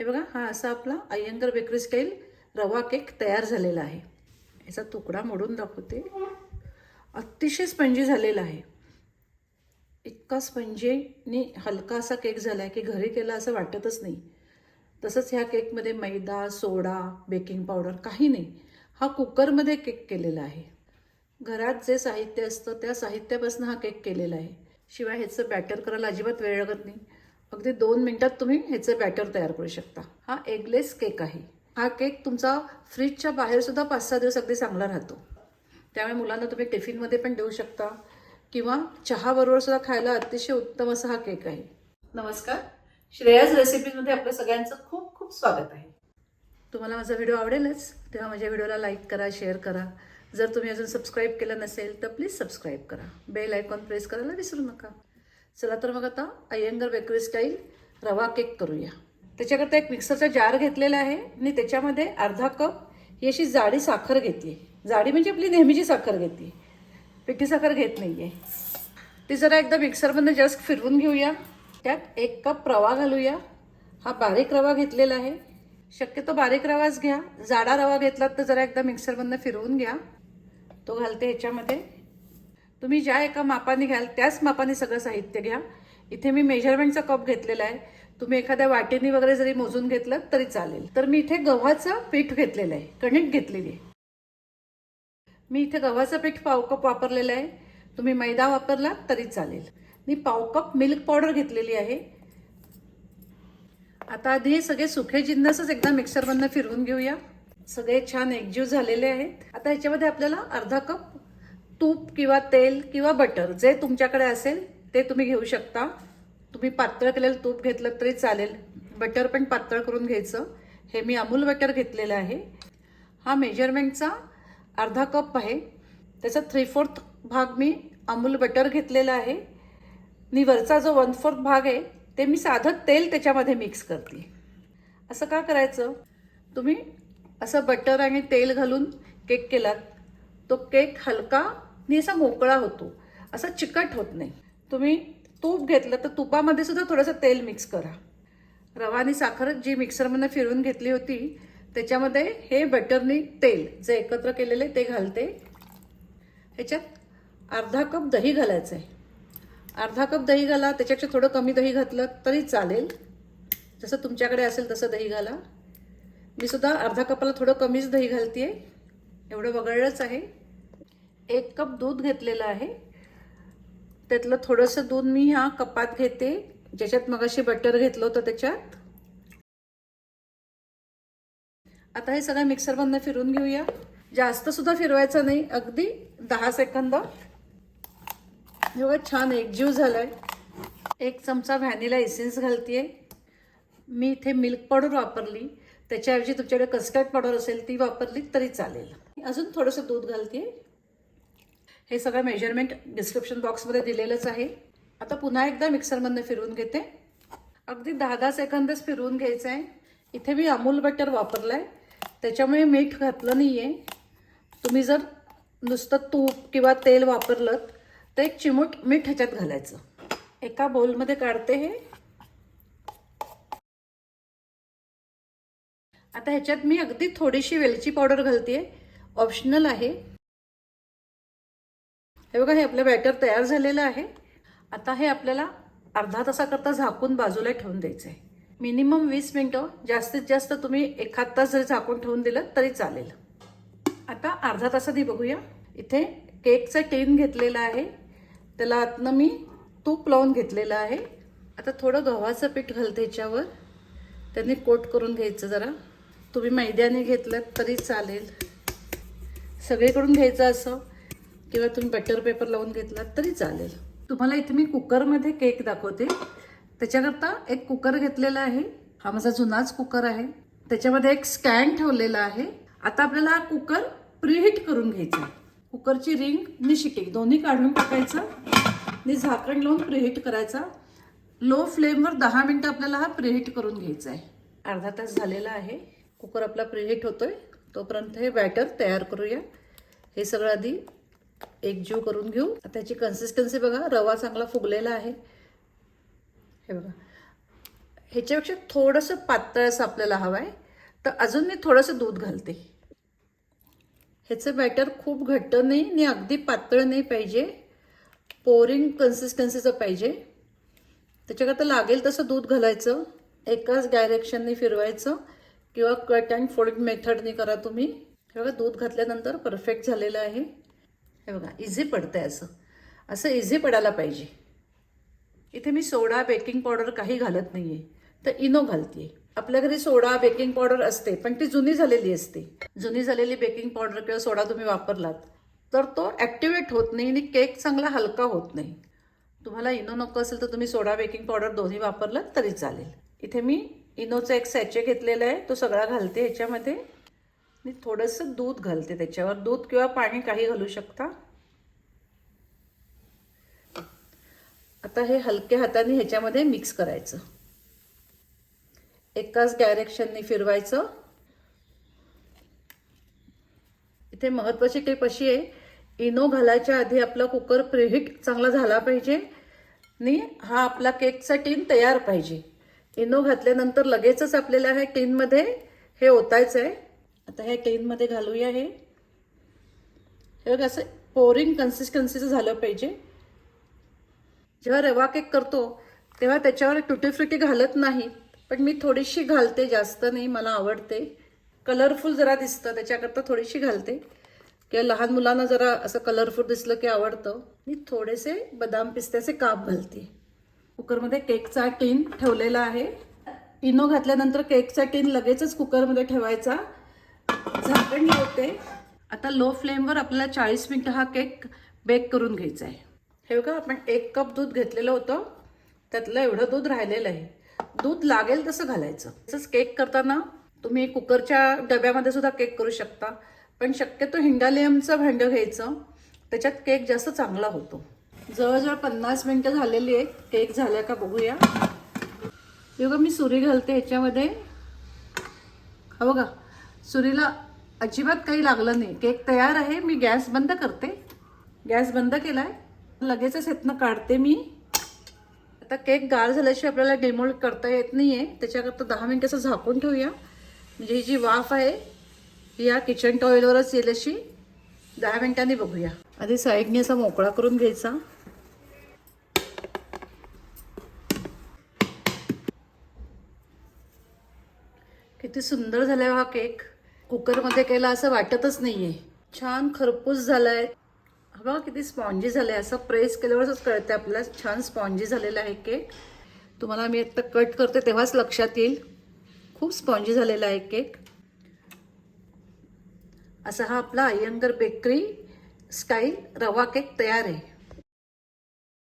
हे बघा हा असा आपला अय्यंगर बेकरी स्टाईल रवा केक तयार झालेला आहे. याचा तुकडा मोडून दाखवते. अतिशय स्पंजी झालेला आहे. इतका स्पंजीने हलका असा केक झाला आहे की घरी केला असं वाटतच नाही. तसंच ह्या केकमध्ये मैदा सोडा बेकिंग पावडर काही नाही. हा कुकरमध्ये केक केलेला आहे. घरात जे साहित्य असतं त्या साहित्यापासून हा केक केलेला आहे. शिवाय ह्याचं बॅटर करायला अजिबात वेळ लागत नाही. अगदी दोन मिनटात तुम्ही ह्याचं बॅटर तयार करू शकता. हा एगलेस केक आहे. हा केक तुमचा फ्रीजच्या बाहेरसुद्धा पाच सहा दिवस अगदी चांगला राहतो. त्यामुळे मुलांना तुम्ही टिफिनमध्ये पण देऊ शकता. किंवा चहाबरोबर सुद्धा खायला अतिशय उत्तम असा हा केक आहे. नमस्कार. श्रेयाज रेसिपीजमध्ये आपलं सगळ्यांचं खूप खूप स्वागत आहे. तुम्हाला माझा व्हिडिओ आवडेलच तेव्हा माझ्या व्हिडिओला लाईक करा शेअर करा. जर तुम्ही अजून सबस्क्राईब केलं नसेल तर प्लीज सबस्क्राईब करा. बेल आयकॉन प्रेस करायला विसरू नका. चला तर मग आता अय्यंगर बेकरी स्टाईल रवा केक करूया. त्याच्याकरता एक मिक्सरचा जार घेतलेला आहे आणि त्याच्यामध्ये अर्धा कप ही अशी जाडी साखर घेतली. जाडी म्हणजे आपली नेहमीची साखर घेतली. पिठी साखर घेत नाही आहे ती जरा एकदा मिक्सरमधनं जस्ट फिरवून घेऊया. त्यात एक कप रवा घालूया. हा बारीक रवा घेतलेला आहे. शक्यतो बारीक रवाच घ्या. जाडा रवा घेतलात तर जरा एकदा मिक्सरमधनं फिरवून घ्या. तो घालते ह्याच्यामध्ये. तुम्ही ज्या एका मापाने घ्याल त्याच मापाने सगळं साहित्य घ्या. इथे मी मेजरमेंटचा कप घेतलेला आहे. तुम्ही एखाद्या वाटेनी वगैरे जरी मोजून घेतलं तरी चालेल. तर मी इथे गव्हाचं पीठ घेतलेलं आहे कणिक घेतलेली आहे. मी इथे गव्हाचं पीठ पाव कप वापरलेलं आहे. तुम्ही मैदा वापरला तरी चालेल. मी पाव कप मिल्क पावडर घेतलेली आहे. आता आधी हे सगळे सुखे जिन्नसच एकदा मिक्सरमधनं फिरवून घेऊया. सगळे छान एकजीव झालेले आहेत. आता ह्याच्यामध्ये आपल्याला अर्धा कप तूप किंवा तेल किंवा बटर जे तुमच्याकडे असेल ते तुम्ही घेऊ शकता. तुम्ही पातळ केलेलं तूप घेतलं तरी चालेल. बटर पण पातळ करून घ्यायचं. हे मी अमूल बटर घेतलेलं आहे. हा मेजरमेंटचा अर्धा कप आहे. त्याचा थ्री फोर्थ भाग मी अमूल बटर घेतलेला आहे. आणि वरचा जो वन फोर्थ भाग आहे ते मी साधं तेल त्याच्यामध्ये मिक्स करते. असं का करायचं? तुम्ही असं बटर आणि तेल घालून केक केलात. तो केक हलका मी असा मोकळा होतो. असा चिकट होत नाही. तुम्ही तूप घेतलं तर तुपामध्ये सुद्धा थोडंसं तेल मिक्स करा. रवा आणि साखर जी मिक्सरमधनं फिरवून घेतली होती त्याच्यामध्ये हे बटरनी तेल जे एकत्र केलेले ते घालते. ह्याच्यात अर्धा कप दही घालायचं आहे अर्धा कप दही घाला त्याच्यापेक्षा थोडं कमी दही घातलं तरी चालेल. जसं तुमच्याकडे असेल तसं दही घाला. मी सुद्धा अर्धा कपाला थोडं कमीच दही घालते एवढं वगळलंच आहे. एक कप दूध घेतलेलं आहे. त्यातलं थोडंसं दूध मी ह्या कपात घेते. ज्याच्यात मगाशी बटर घेतलं होतं त्याच्यात. आता हे सगळं मिक्सरमधनं फिरून घेऊया. जास्त सुद्धा फिरवायचं नाही. अगदी दहा सेकंद एवढं छान एकजीव झालाय. एक चमचा व्हॅनिला एसेन्स घालतीये. मी इथे मिल्क पावडर वापरली. त्याच्याऐवजी तुमच्याकडे कस्टर्ड पावडर असेल ती वापरली तरी चालेल. अजून थोडंसं दूध घालते हे सगळं मेजरमेंट डिस्क्रिप्शन बॉक्समध्ये दिलेलंच आहे. आता पुन्हा एकदा मिक्सरमधनं फिरवून घेते. अगदी दहा दहा सेकंदच फिरवून घ्यायचं आहे इथे मी अमूल बटर वापरलं आहे त्याच्यामुळे मीठ घातलं नाही आहे तुम्ही जर नुसतं तूप किंवा तेल वापरलं तर एक चिमूट मीठ ह्याच्यात घालायचं. एका बोलमध्ये काढते हे. आता ह्याच्यात मी अगदी थोडीशी वेलची पावडर घालते ऑप्शनल आहे. हे बघा हे आपलं बॅटर तयार झालेलं आहे. आता हे आपल्याला अर्धा तासाकरता झाकून बाजूला ठेवून द्यायचं आहे मिनिमम वीस मिनटं जास्तीत जास्त तुम्ही एखाद तास जरी झाकून ठेवून दिलं तरी चालेल. आता अर्धा तासाआधी बघूया. इथे केकचं टीन घेतलेलं आहे. त्याला आतनं मी तूप लावून घेतलेलं आहे. आता थोडं गव्हाचं पीठ घालते ह्याच्यावर त्यांनी कोट करून घ्यायचं जरा. तुम्ही मैद्याने घेतलं तरी चालेल. सगळीकडून घ्यायचं असं. किंवा तुम्ही बटर पेपर लावून घेतलात तरी चालेल. तुम्हाला इथे मी कुकरमध्ये केक दाखवते. त्याच्याकरता एक कुकर घेतलेला आहे. हा माझा जुनाच कुकर आहे. त्याच्यामध्ये एक स्टँड ठेवलेला आहे. आता आपल्याला हा कुकर प्रीहीट करून घ्यायचा आहे. कुकरची रिंग निशिके दोन्ही काढून टाकायचं. आणि झाकण लावून प्रीहीट करायचा. लो फ्लेमवर दहा मिनटं आपल्याला हा प्रीहीट करून घ्यायचा आहे. अर्धा तास झालेला आहे. कुकर आपला प्रीहीट होतोय. तोपर्यंत हे बॅटर तयार करूया. हे सगळं आधी एकजीव करून घेऊ. त्याची कन्सिस्टन्सी बघा रवा चांगला फुगलेला आहे. हे बघा. ह्याच्यापेक्षा थोडंसं पातळ असं आपल्याला हवं आहे तर अजून मी थोडंसं दूध घालते. ह्याचं बॅटर खूप घट्ट नाही आणि अगदी पातळ नाही पाहिजे. पोरिंग कन्सिस्टन्सीचं पाहिजे. त्याच्याकरता लागेल तसं दूध घालायचं. एकाच डायरेक्शनने फिरवायचं किंवा कट अँड फोल्ड मेथडने करा तुम्ही. हे बघा दूध घातल्यानंतर परफेक्ट झालेलं आहे. हे बघा इझी पडतं आहे असं. असं इझी पडायला पाहिजे. इथे मी सोडा बेकिंग पावडर काही घालत नाही आहे तर इनो घालते आपल्या घरी सोडा बेकिंग पावडर असते पण ती जुनी झालेली असते. जुनी झालेली बेकिंग पावडर किंवा सोडा तुम्ही वापरलात तर तो ॲक्टिवेट होत नाही आणि केक चांगला हलका होत नाही. तुम्हाला इनो नको असेल तर तुम्ही सोडा बेकिंग पावडर दोन्ही वापरलात तरी चालेल. इथे मी इनोचा एक सॅचे घेतलेला आहे तो सगळा घालते ह्याच्यामध्ये. मी थोडंसं दूध घालते त्याच्यावर. दूध किंवा पाणी काही घालू शकता? आता हे हलक्या हाताने ह्याच्यामध्ये मिक्स करायचं. एकाच डायरेक्शनने फिरवायचं. इथे महत्त्वाची टीप अशी आहे इनो घालायच्या आधी आपला कुकर प्रिहीट चांगला झाला पाहिजे. आणि हा आपला केकचा टीन तयार पाहिजे. इनो घातल्यानंतर लगेचच आपल्याला ह्या टीनमध्ये हे ओतायचं आहे आता ह्या टीनमध्ये घालूया हे. हे बघा असं पोरिंग कन्सिस्टन्सीचं झालं पाहिजे. जेव्हा रवा केक करतो तेव्हा त्याच्यावर टुटी फ्रुटी घालत नाही. पण मी थोडीशी घालते जास्त नाही मला आवडते. कलरफुल जरा दिसतं त्याच्याकरता थोडीशी घालते. किंवा लहान मुलांना जरा असं कलरफुल दिसलं की आवडतं. मी थोडेसे बदाम पिस्त्याचे काप घालते. कुकरमध्ये केकचा टीन ठेवलेला आहे. इनो घातल्यानंतर केकचा टीन लगेचच कुकरमध्ये ठेवायचा. झाकण लावते. आता लो फ्लेमवर आपल्याला चाळीस मिनटं हा केक बेक करून घ्यायचा आहे. हे बघा आपण एक कप दूध घेतलेलं होतं. त्यातलं एवढं दूध राहिलेलं आहे. दूध लागेल तसं घालायचं. तसंच केक करताना तुम्ही कुकरच्या डब्यामध्ये सुद्धा केक करू शकता. पण शक्यतो हिंडालियमचं भांडं घ्यायचं. त्याच्यात केक जास्त चांगला होतो. जवळजवळ पन्नास मिनटं झालेली आहेत केक झाल्या का बघूया. हे बघा मी सुरी घालते ह्याच्यामध्ये. हा बघा सुरीला अजिबात काही लागलं नाही. केक तयार आहे मी गॅस बंद करते. गॅस बंद केला आहे लगेचच ह्यातनं काढते मी. आता केक गार झाल्याशिवाय आपल्याला डेमोल्ड करता येत नाही आहे त्याच्याकरता दहा मिनटं असं झाकून ठेवूया. म्हणजे ही जी वाफ आहे ही या किचन टॉवेलवरच येईल अशी दहा मिनटांनी बघूया. आधी साईडने असा मोकळा करून घ्यायचा. किती सुंदर झाला हा केक. कुकरमध्ये केला असं वाटतच नाहीये. छान खरपूस झालाय. आहे बघा किती स्पॉन्जी झालं आहे असं प्रेस केल्यावरच कळते आपल्याला. छान स्पॉन्जी झालेला आहे केक. तुम्हाला मी आत्ता कट करते तेव्हाच लक्षात येईल. खूप स्पॉन्जी झालेला आहे केक. असा हा आपला अय्यंगर बेकरी स्टाईल रवा केक तयार आहे.